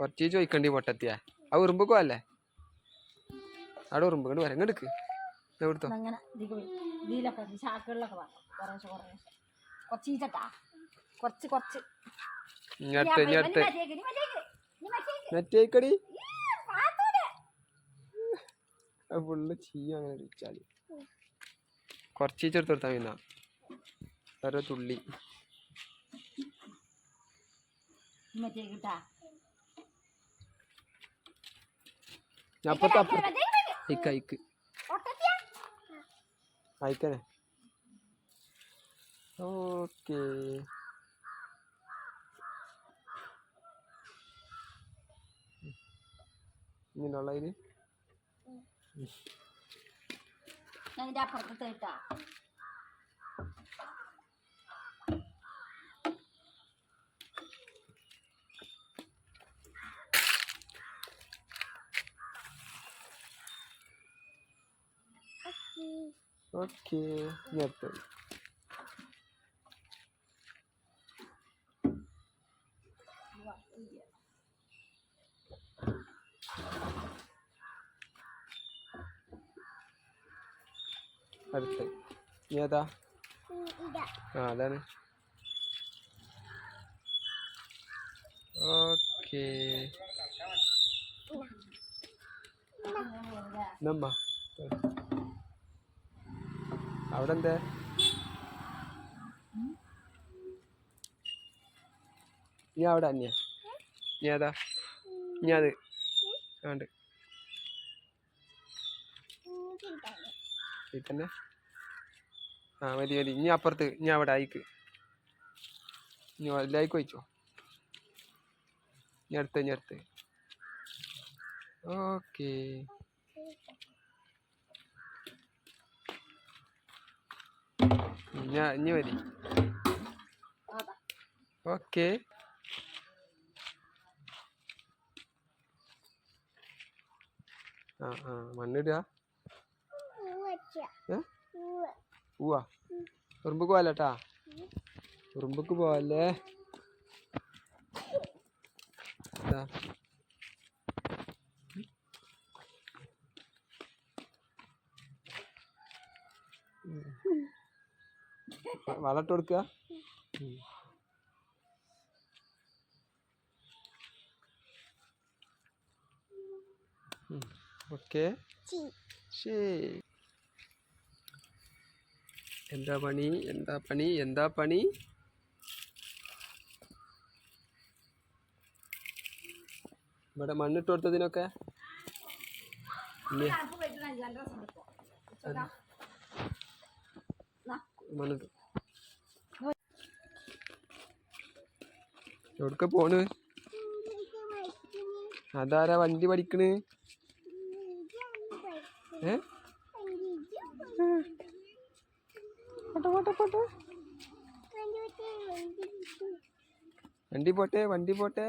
കുറച്ച് ചോദിക്കണ്ടി പൊട്ടത്തിയാ. ആ ഉറുമ്പൊക്കെ അല്ലേ അവിടെ ഉറുമ്പ് ഇങ്ങോട്ട് വരാം. ഇങ്ങോട്ട് എവിടുത്തോ അങ്ങനെ ഇതിക്ക് പോയി. ഇതിലൊക്കെ ഈ ചാക്കുകളിലൊക്കെ വാങ്ങും കുറേശ്ശെ കുറേശ്ശെ കുറച്ച് ഈച്ചട്ടാ. തുള്ളി കുറച്ച്. ഇനി അടുത്ത് ഇനി അടുത്ത് മറ്റേക്ക്, ഇനി മറ്റേക്ക്, ഇനി മറ്റേക്ക്. നെറ്റേക്കടി ഈ പാത്തൂര്. ഫുള്ള് ചെയ്യും അങ്ങനെ ഇടിച്ചാൽ കുറച്ച് ചേർത്തെടുത്താ പിന്നെ ഓരോ തുള്ളി ഇനി മറ്റേക്ക് ഇട്ടാ. ഞാൻ അപ്പുറത്ത് അപ്പുറത്ത് മറ്റേക്ക്, മറ്റേക്ക്. അയക്ക് അയക്ക് ഒട്ടത്തിയാ? അയക്കനെ ഓക്കേ. ഇങ്ങനെയുള്ള ഇതിൽ ഞാൻ ഇതിന്റെ അപ്പുറത്ത് ഇട്ടാ. ഓക്കേ അടുത്തത് അടുത്ത് ഏതാ ആ അതാണ് ഓക്കേ നമ്മ അവിടെ എന്താ നീ അവിടെ അന്യ. നീ അതാ നീ അത്. ആണ്ട്. ഈ തന്നെ. ആ മതി മതി ഇനി അപ്പുറത്ത് ഇനി അവിടെ ആയിക്ക് ഇനി എല്ലായിക്കും വെച്ചോ ഇനി അടുത്ത് ഇനി അടുത്ത്. ഓക്കേ. ഞാൻ ഇനി അതാ. ഓക്കേ. ആ ആ മണ്ണിടുക. പോവാ ഉറുമ്പക്ക് പോവാലേട്ടാ ഉറുമ്പക്ക് പോവല്ലേ ഇതാ. ഉം. വ- വളമിട്ട് കൊടുക്കുക ഓക്കെ. എന്താ പണി? എന്താ പണി? എന്താ പണി? ഇവിടെ മണ്ണിട്ട് കൊടുത്തതിനൊക്കെ? ഇല്ലേ? എവിടക്ക പോണ്? അതാരാ വണ്ടി പഠിക്കണ്? പോട്ടെ പോട്ടെ പോട്ടെ. വണ്ടി പോട്ടെ വണ്ടി പോട്ടെ.